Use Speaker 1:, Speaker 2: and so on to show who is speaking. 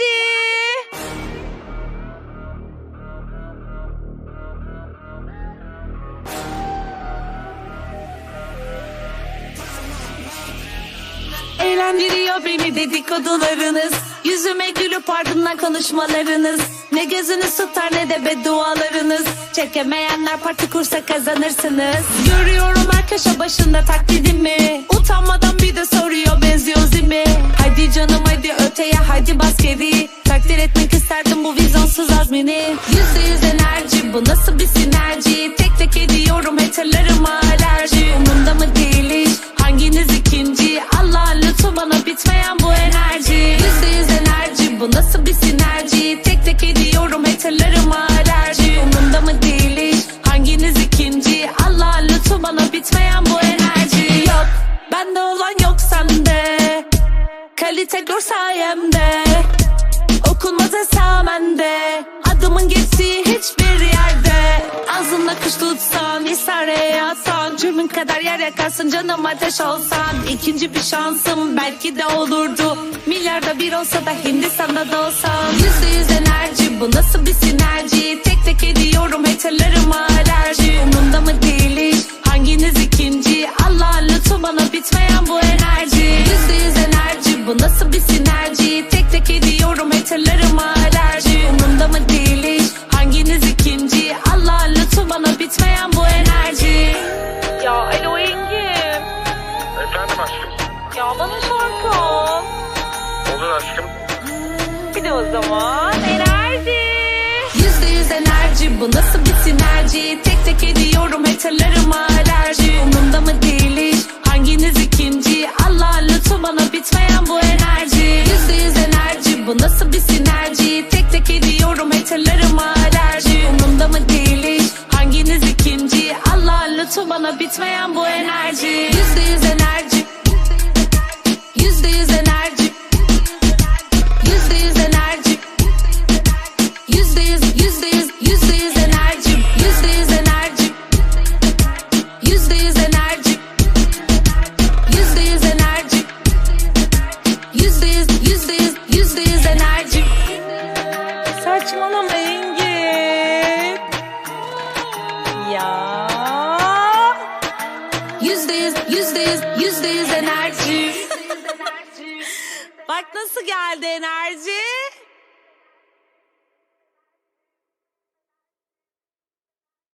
Speaker 1: enerji. Eğlendiriyor beni dedikodularınız. Yüzüme gülüp ardından konuşmalarınız. Ne gözünüz tutar ne de beddualarınız. Çekemeyenler parti kursa kazanırsınız. Görüyorum her köşe başında taklidimi Utanmadan bir de öteye hadi bas geri Takdir etmek isterdim bu vizyonsuz azmini. Yüzde yüz enerji bu nasıl bir sinerji? Tek tek ediyorum haterlarıma alerji. Umurumda mı değil hiç hanginiz ikinci? Allah'ın lütfu bana bitmeyen bu enerji. Yüzde yüz enerji bu nasıl bir sinerji? Tek tek ediyorum haterlarıma alerji. Umurumda mı değil hiç hanginiz ikinci? Allah'ın lütfu bana bitmeyen bu enerji. Yok bende olan yok sende Kalite gör sayemde. Okunmaz esamende Adımın geçtiği hiçbir yerde. Ağzınla kuş tutsan İsare yatsan Cürmün kadar yer yakarsın Canım ateş olsan. İkinci bir şansım belki de olurdu. Milyarda bir olsa da Hindistan'da da olsam Yüzde yüz enerji bu nasıl bir sinerji? Tek tek ediyorum haterlarıma alerji. Umurumda mı değil hanginiz ikinci? Allah'ın lütfu bana bitmeyen bu ediyorum haterlarıma alerji Umurumda mı değil hiç hanginiz ikinci Allah'ın lütfu bana bitmeyen bu enerji
Speaker 2: Ya alo Engin.
Speaker 3: Efendim aşkım.
Speaker 2: Ya bana şarkı al.
Speaker 3: Olur aşkım.
Speaker 2: Bir de o zaman enerji.
Speaker 1: Yüzde yüz enerji bu nasıl bir sinerji Tek tek ediyorum haterlarıma ediyorum haterlarıma alerji Umurumda mı değil hiç? Hanginiz ikinci? Allah'ın lütfu bana bitmeyen bu enerji. Yüzde yüz enerji Yüzde yüz, yüzde yüz, yüzde yüz enerji
Speaker 2: Bak nasıl geldi enerji.